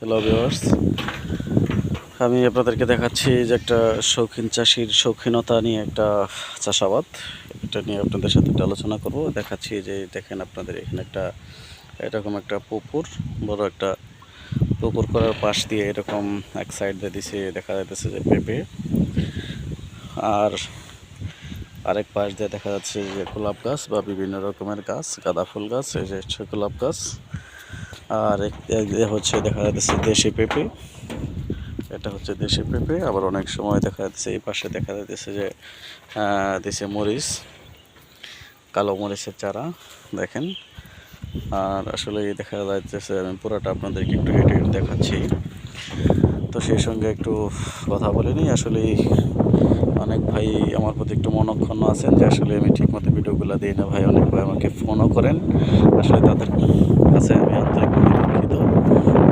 Hello viewers আমি আপনাদেরকে দেখাচ্ছি যে একটা শৌখিন চাষির শৌখিনতা নিয়ে একটা চাষাবাদ। এটা নিয়ে আপনাদের সাথে একটা আলোচনা করব। দেখাচ্ছি যে দেখেন আপনাদের এখানে একটা এরকম একটা পুকুর, বড় একটা পুকুর করার পাশ দিয়ে এরকম এক সাইড দিয়ে দিছে, দেখা যাইতেছে যে পেঁপে। আর আরেক পাশ দিয়ে দেখা যাচ্ছে যে গোলাপ গাছ বা বিভিন্ন রকমের গাছ, গাঁদা ফুল গাছ, এই যে গোলাপ গাছ। আর হচ্ছে দেখা যাচ্ছে দেশি পেঁপে। এটা হচ্ছে দেশি পেঁপে। আবার অনেক সময় দেখা যাচ্ছে এই পাশে দেখা যাচ্ছে যে দেশি মরিচ, কালো মরিচের চারা, দেখেন। আর আসলে দেখা যাচ্ছে আমি পুরোটা আপনাদেরকে একটু হেঁটে হেঁটে দেখাচ্ছি। তো সেই সঙ্গে একটু কথা বলিনি আসলে অনেক ভাই আমার প্রতি একটু মনক্ষণ আছেন যে, আসলে আমি ঠিকমতো ভিডিওগুলো দিই না ভাই। অনেক ভাই আমাকে ফোনও করেন। আসলে তাদের কাছে আমি আন্তরিকভাবে দুঃখিত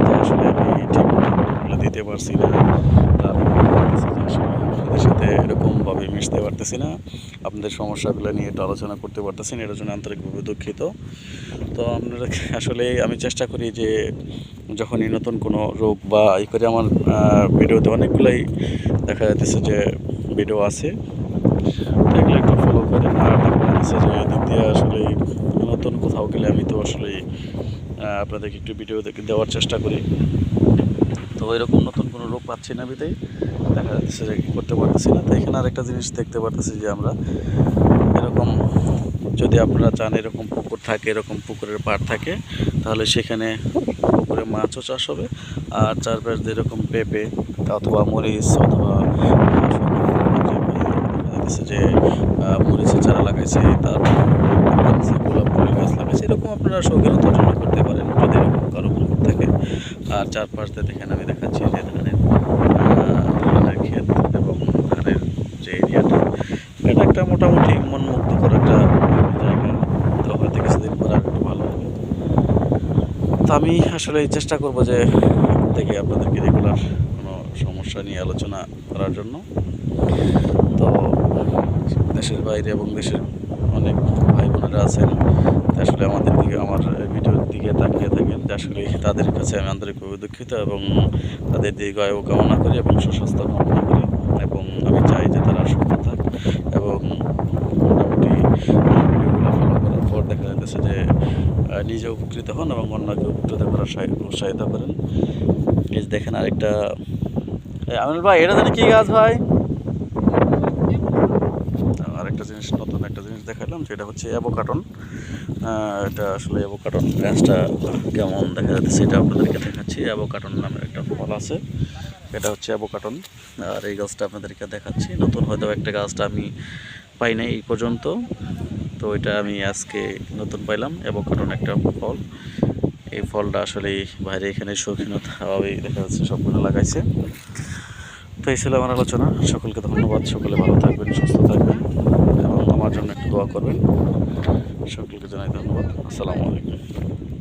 যে আসলে আমি ঠিকমতো ভিডিওগুলো দিতে পারছি না আপনাদের সাথে এরকমভাবে মিশতে পারতেছি না। আপনাদের সমস্যাগুলো নিয়ে একটু আলোচনা করতে পারতেছি না এটার জন্য আন্তরিকভাবে দুঃখিত। তো আপনারা আসলে আমি চেষ্টা করি যে যখনই নতুন কোনো রোগ বা ই করে আমার ভিডিওতে অনেকগুলাই দেখা যাচ্ছে যে ভিডিও আছে এগুলো একটু ফলো করেন। আর দেখা যাচ্ছে যে এদিক দিয়ে আসলে নতুন কোথাও গেলে আমি তো আসলে আপনাদেরকে একটু ভিডিও দেওয়ার চেষ্টা করি। তো এরকম নতুন কোনো রোগ পাচ্ছি না বিতেই দেখা যাচ্ছে যে করতে পারতেছি না। তো এখানে আরেকটা জিনিস দেখতে পারতেছি যে আমরা এরকম যদি আপনারা চান এরকম পুকুর থাকে, এরকম পুকুরের পাড় থাকে, তাহলে সেখানে পুকুরে মাছও চাষ হবে। আর চারপাশ দিয়ে এরকম পেঁপে অথবা মরিচ অথবা যে মরিচের চারা লাগাইছে তারপর গোলাপ ফুলের গাছ লাগাইছে, এরকম আপনারা শৌখিনতার জন্য করতে পারেন যদি এরকম কারও পুকুর থাকে আর চারপাশ দেখেন, আমি দেখাচ্ছি যে ধানের ধানের ক্ষেত এবং ধানের যে এরিয়াটা, এটা একটা মোটামুটি মন মুগ্ধকর একটা জায়গা। তো হয়তো কিছুদিন পর আর একটু ভালো হবে। তো আমি আসলে চেষ্টা করব যে থেকে আপনাদেরকে রেগুলার কোনো সমস্যা নিয়ে আলোচনা করার জন্য। তো দেশের বাইরে এবং দেশের অনেক ভাই বোনেরা আছেন। আসলে আমাদের দিকে, আমার ভিডিওর দিকে তাকিয়ে আসলে তাদের কাছে আমি আন্তরিকভাবে দুঃখিত এবং তাদের দীর্ঘ আয়ু কামনা করি এবং সুস্বাস্থ্য কামনা করি এবং আমি চাই যে তারা সুস্থ থাক এবং মোটামুটি ভিডিওগুলো ফলো করার পর দেখা যাচ্ছে যে নিজে উপকৃত হন এবং অন্যকে উপকৃত করার উৎসাহিত করেন। দেখেন আরেকটা আমিনুল ভাই, এটা জানি কি গাছ ভাই আরেকটা জিনিস নতুন একটা জিনিস দেখালাম, সেটা হচ্ছে অ্যাভোকাটন এটা আসলে অ্যাভোকাটন গাছটা কেমন দেখা যাচ্ছে সেটা আপনাদেরকে দেখাচ্ছি। অ্যাভোকাটন নামের একটা ফল আছে, এটা হচ্ছে অ্যাভোকাটন আর এই গাছটা আপনাদেরকে দেখাচ্ছি। নতুন হয়তো একটা গাছটা আমি পাই নাই এই পর্যন্ত। তো এটা আমি আজকে নতুন পাইলাম অ্যাভোকাটন একটা ফল। এই ফলটা আসলে বাইরে এখানে শৌখিনতাভাবেই দেখা যাচ্ছে সবগুলো লাগাইছে। তো এই ছিল আমার আলোচনা। সকলকে ধন্যবাদ। সকলে ভালো থাকবেন, সুস্থ থাকবেন। জন্য একটু দোয়া করবেন। সকলকে জানাই ধন্যবাদ। আসসালামু আলাইকুম।